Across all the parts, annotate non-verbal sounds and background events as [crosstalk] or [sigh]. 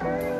Bye.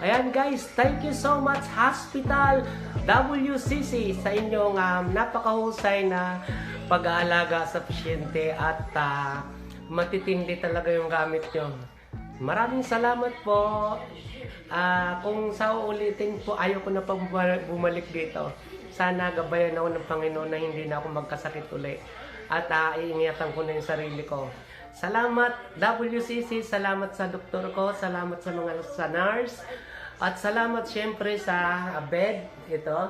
Ayan guys, thank you so much Hospital WCC sa inyong um, napakahusay na pag-aalaga sa pasyente at ah, matitindi talaga yung gamit nyo. Maraming salamat po. Ah, kung sa uulitin po, ayaw ko na pang bumalik dito. Sana gabayan ako ng Panginoon na hindi na ako magkasakit uli. At uh, iingatan ko na yung sarili ko. Salamat WCC, salamat sa doktor ko, salamat sa mga sa nurse, at salamat syempre sa ah, bed, ito.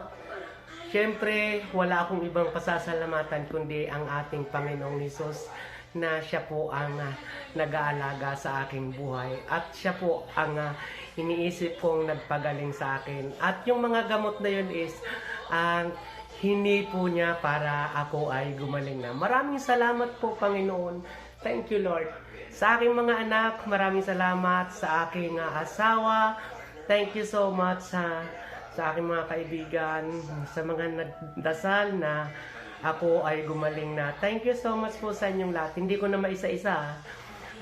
Syempre, wala akong ibang pasasalamatan kundi ang ating Panginoong Hesus na siya po ang ah, nag-aalaga sa aking buhay at siya po ang ah, iniisip kong nagpagaling sa akin. At yung mga gamot na yun is ang hindi po niya para ako ay gumaling na. Maraming salamat po Panginoon. Thank you Lord. Sa aking mga anak, maraming salamat sa aking ah, asawa. Thank you so much sa sa aking mga kaibigan, sa mga nagdasal na ako ay gumaling na. Thank you so much po sa inyong lahat. Hindi ko na maisa-isa.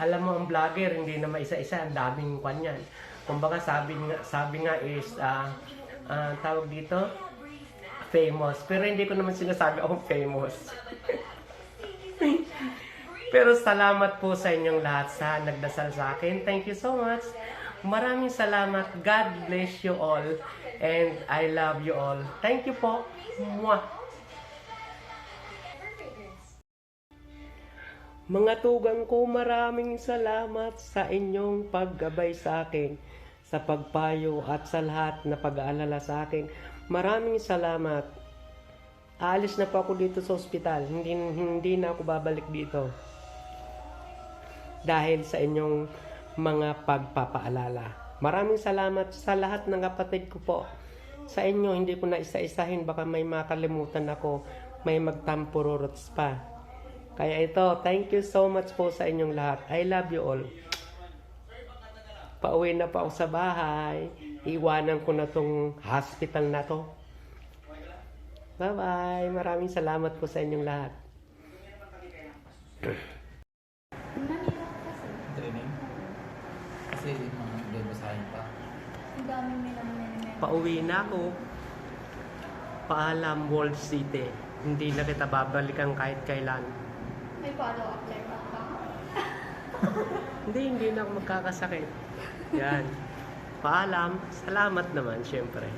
Alam mo, ang vlogger, hindi na maisa-isa. Ang daming kwan yan. Kumbaga, sabi nga, sabi nga is, ah, ah, tawag dito, famous. Pero hindi ko naman sinasabi akong famous. [laughs] Pero salamat po sa inyong lahat sa nagdasal sa akin. Thank you so much. Maraming salamat. God bless you all. And I love you all. Thank you po. Mwah. Mga tugang ko, maraming salamat sa inyong paggabay sa akin, sa pagpayo at sa lahat na pag-aalala sa akin. Maraming salamat. Aalis na po ako dito sa ospital. Hindi, hindi na ako babalik dito. Dahil sa inyong mga pagpapaalala. Maraming salamat sa lahat ng kapatid ko po. Sa inyo, hindi ko na isa-isahin. Baka may makalimutan ako. May magtampururots pa. Kaya ito, thank you so much po sa inyong lahat. I love you all. Pauwi na pa ako sa bahay. Iwanan ko na tong hospital na to. Bye-bye. Maraming salamat po sa inyong lahat. [clears throat] babasahin pa. Ang dami may naman may Pauwi na ako. Paalam, Wall City. Hindi na kita babalikan kahit kailan. May follow-up check-up pa. [laughs] Hindi, hindi na ako magkakasakit. Yan. Paalam. Salamat naman, syempre.